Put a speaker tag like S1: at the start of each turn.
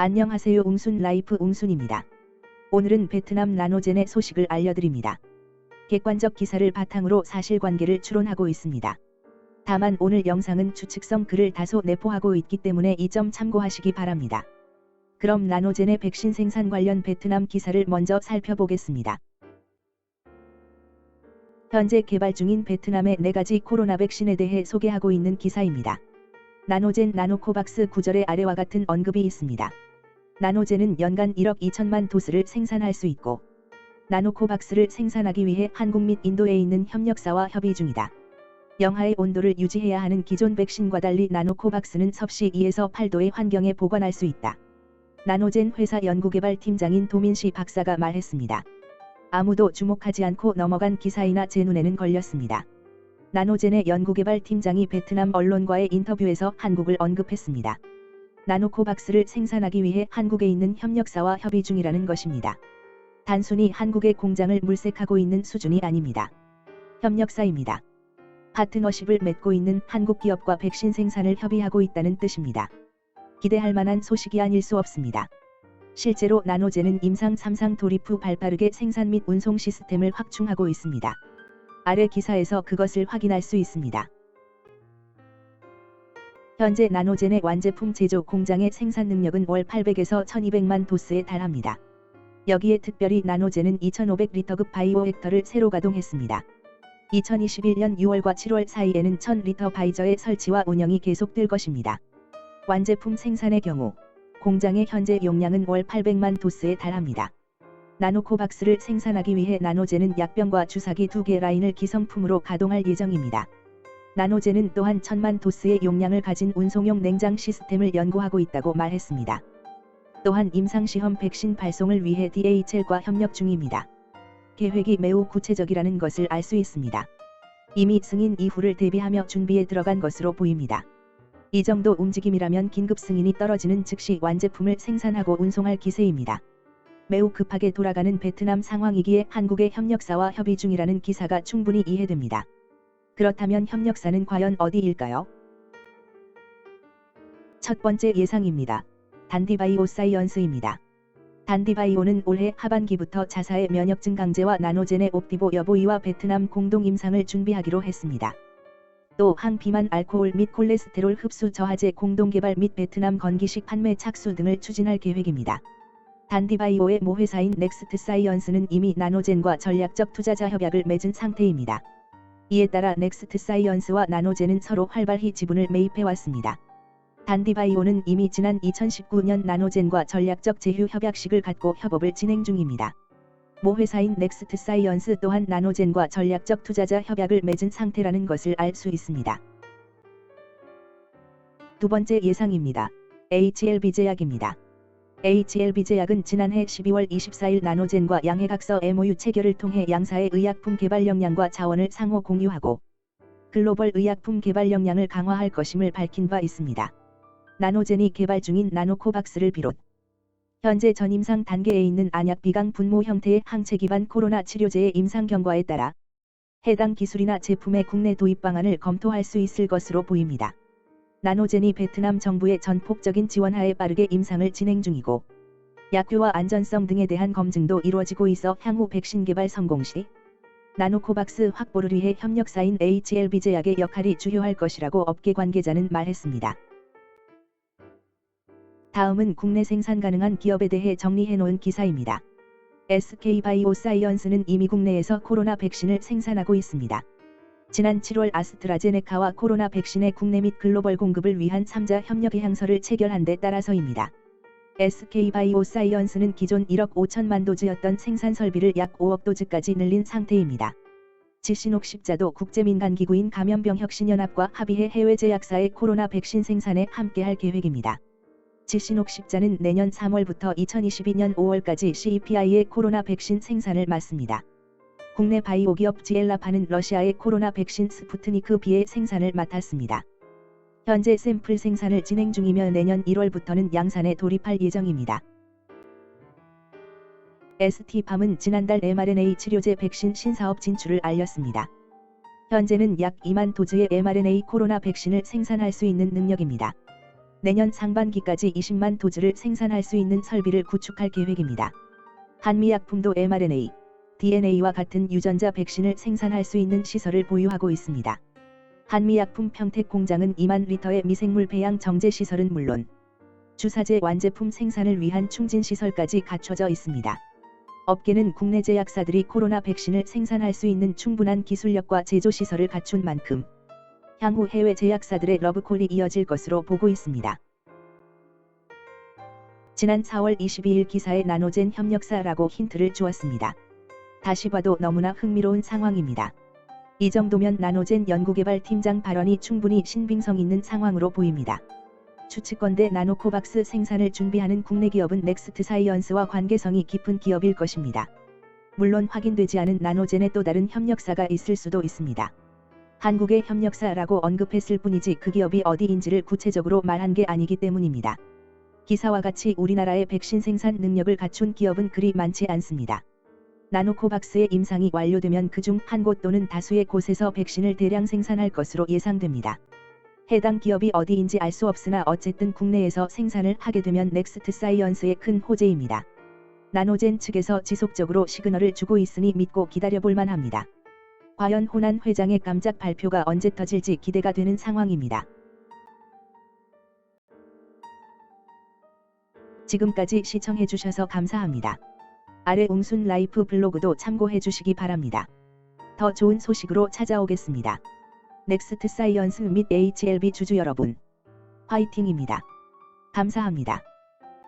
S1: 안녕하세요 웅순 라이프 웅순입니다. 오늘은 베트남 나노젠의 소식을 알려드립니다. 객관적 기사를 바탕으로 사실관계를 추론하고 있습니다. 다만 오늘 영상은 추측성 글을 다소 내포하고 있기 때문에 이 점 참고하시기 바랍니다. 그럼 나노젠의 백신 생산 관련 베트남 기사를 먼저 살펴보겠습니다. 현재 개발 중인 베트남의 4가지 코로나 백신에 대해 소개하고 있는 기사입니다. 나노젠 나노코박스 구절의 아래와 같은 언급이 있습니다. 나노젠은 연간 1억 2천만 도스를 생산할 수 있고 나노코박스를 생산하기 위해 한국 및 인도에 있는 협력사와 협의 중이다. 영하의 온도를 유지해야 하는 기존 백신과 달리 나노코박스는 섭씨 2에서 8도의 환경에 보관할 수 있다. 나노젠 회사 연구개발팀장인 도민시 박사가 말했습니다. 아무도 주목하지 않고 넘어간 기사이나 제 눈에는 걸렸습니다. 나노젠의 연구개발팀장이 베트남 언론과의 인터뷰에서 한국을 언급했습니다. 나노코박스를 생산하기 위해 한국에 있는 협력사와 협의 중이라는 것입니다. 단순히 한국의 공장을 물색하고 있는 수준이 아닙니다. 협력사입니다. 파트너십을 맺고 있는 한국 기업과 백신 생산을 협의하고 있다는 뜻입니다. 기대할 만한 소식이 아닐 수 없습니다. 실제로 나노젠은 임상 3상 돌입 후 발빠르게 생산 및 운송 시스템을 확충하고 있습니다. 아래 기사에서 그것을 확인할 수 있습니다. 현재 나노젠의 완제품 제조 공장의 생산 능력은 월 800에서 1200만 도스에 달합니다. 여기에 특별히 나노젠은 2500리터급 바이오 헥터를 새로 가동했습니다. 2021년 6월과 7월 사이에는 1000리터 바이저의 설치와 운영이 계속될 것입니다. 완제품 생산의 경우 공장의 현재 용량은 월 800만 도스에 달합니다. 나노코박스를 생산하기 위해 나노젠은 약병과 주사기 두 개 라인을 기성품으로 가동할 예정입니다. 나노젠은 또한 천만 도스의 용량을 가진 운송용 냉장 시스템을 연구하고 있다고 말했습니다. 또한 임상시험 백신 발송을 위해 DHL과 협력 중입니다. 계획이 매우 구체적이라는 것을 알 수 있습니다. 이미 승인 이후를 대비하며 준비에 들어간 것으로 보입니다. 이 정도 움직임이라면 긴급 승인이 떨어지는 즉시 완제품을 생산하고 운송할 기세입니다. 매우 급하게 돌아가는 베트남 상황이기에 한국의 협력사와 협의 중이라는 기사가 충분히 이해됩니다. 그렇다면 협력사는 과연 어디일까요? 첫 번째 예상입니다. 단디바이오 사이언스입니다. 단디바이오는 올해 하반기부터 자사의 면역증 강제와 나노젠의 옵티보 여보이와 베트남 공동 임상을 준비하기로 했습니다. 또 항비만 알코올 및 콜레스테롤 흡수 저하제 공동 개발 및 베트남 건기식 판매 착수 등을 추진할 계획입니다. 단디바이오의 모회사인 넥스트 사이언스는 이미 나노젠과 전략적 투자자 협약을 맺은 상태입니다. 이에 따라 넥스트 사이언스와 나노젠은 서로 활발히 지분을 매입해 왔습니다. 단디바이오는 이미 지난 2019년 나노젠과 전략적 제휴 협약식을 갖고 협업을 진행 중입니다. 모 회사인 넥스트 사이언스 또한 나노젠과 전략적 투자자 협약을 맺은 상태라는 것을 알 수 있습니다. 두 번째 예상입니다. HLB 제약입니다. HLB 제약은 지난해 12월 24일 나노젠과 양해각서 MOU 체결을 통해 양사의 의약품 개발 역량과 자원을 상호 공유하고 글로벌 의약품 개발 역량을 강화할 것임을 밝힌 바 있습니다. 나노젠이 개발 중인 나노코박스를 비롯 현재 전임상 단계에 있는 안약 비강 분모 형태의 항체 기반 코로나 치료제의 임상 경과에 따라 해당 기술이나 제품의 국내 도입 방안을 검토할 수 있을 것으로 보입니다. 나노젠이 베트남 정부의 전폭적인 지원하에 빠르게 임상을 진행 중이고 약효와 안전성 등에 대한 검증도 이루어지고 있어 향후 백신 개발 성공 시 나노코박스 확보를 위해 협력사인 HLB 제약의 역할이 주요할 것이라고 업계 관계자는 말했습니다. 다음은 국내 생산 가능한 기업에 대해 정리해 놓은 기사입니다. SK바이오사이언스는 이미 국내에서 코로나 백신을 생산하고 있습니다. 지난 7월 아스트라제네카와 코로나 백신의 국내 및 글로벌 공급을 위한 3자 협력 계약서를 체결한 데 따라서입니다. SK바이오사이언스는 기존 1억 5천만 도즈였던 생산 설비를 약 5억 도즈까지 늘린 상태입니다. 지신옥 십자도 국제민간기구인 감염병혁신연합과 합의해 해외 제약사의 코로나 백신 생산에 함께할 계획입니다. 지신옥 십자는 내년 3월부터 2022년 5월까지 CEPI의 코로나 백신 생산을 맡습니다. 국내 바이오 기업 지엘라파는 러시아의 코로나 백신 스푸트니크 B의 생산을 맡았습니다. 현재 샘플 생산을 진행 중이며 내년 1월부터는 양산에 돌입할 예정입니다. ST팜은 지난달 mRNA 치료제 백신 신사업 진출을 알렸습니다. 현재는 약 2만 도즈의 mRNA 코로나 백신을 생산할 수 있는 능력입니다. 내년 상반기까지 20만 도즈를 생산할 수 있는 설비를 구축할 계획입니다. 한미약품도 mRNA, DNA와 같은 유전자 백신을 생산할 수 있는 시설을 보유하고 있습니다. 한미약품 평택 공장은 2만 리터의 미생물 배양 정제 시설은 물론 주사제 완제품 생산을 위한 충진 시설까지 갖춰져 있습니다. 업계는 국내 제약사들이 코로나 백신을 생산할 수 있는 충분한 기술력과 제조 시설을 갖춘 만큼 향후 해외 제약사들의 러브콜이 이어질 것으로 보고 있습니다. 지난 4월 22일 기사에 나노젠 협력사라고 힌트를 주었습니다. 다시 봐도 너무나 흥미로운 상황입니다. 이 정도면 나노젠 연구개발 팀장 발언이 충분히 신빙성 있는 상황으로 보입니다. 추측건대 나노코박스 생산을 준비하는 국내 기업은 넥스트 사이언스와 관계성이 깊은 기업일 것입니다. 물론 확인되지 않은 나노젠의 또 다른 협력사가 있을 수도 있습니다. 한국의 협력사라고 언급했을 뿐이지 그 기업이 어디인지를 구체적으로 말한 게 아니기 때문입니다. 기사와 같이 우리나라의 백신 생산 능력을 갖춘 기업은 그리 많지 않습니다. 나노코박스의 임상이 완료되면 그중 한 곳 또는 다수의 곳에서 백신을 대량 생산할 것으로 예상됩니다. 해당 기업이 어디인지 알 수 없으나 어쨌든 국내에서 생산을 하게 되면 넥스트 사이언스의 큰 호재입니다. 나노젠 측에서 지속적으로 시그널을 주고 있으니 믿고 기다려볼 만합니다. 과연 호난 회장의 깜짝 발표가 언제 터질지 기대가 되는 상황입니다. 지금까지 시청해주셔서 감사합니다. 아래 웅순 라이프 블로그도 참고해 주시기 바랍니다. 더 좋은 소식으로 찾아오겠습니다. 넥스트 사이언스 및 HLB 주주 여러분, 화이팅입니다. 감사합니다.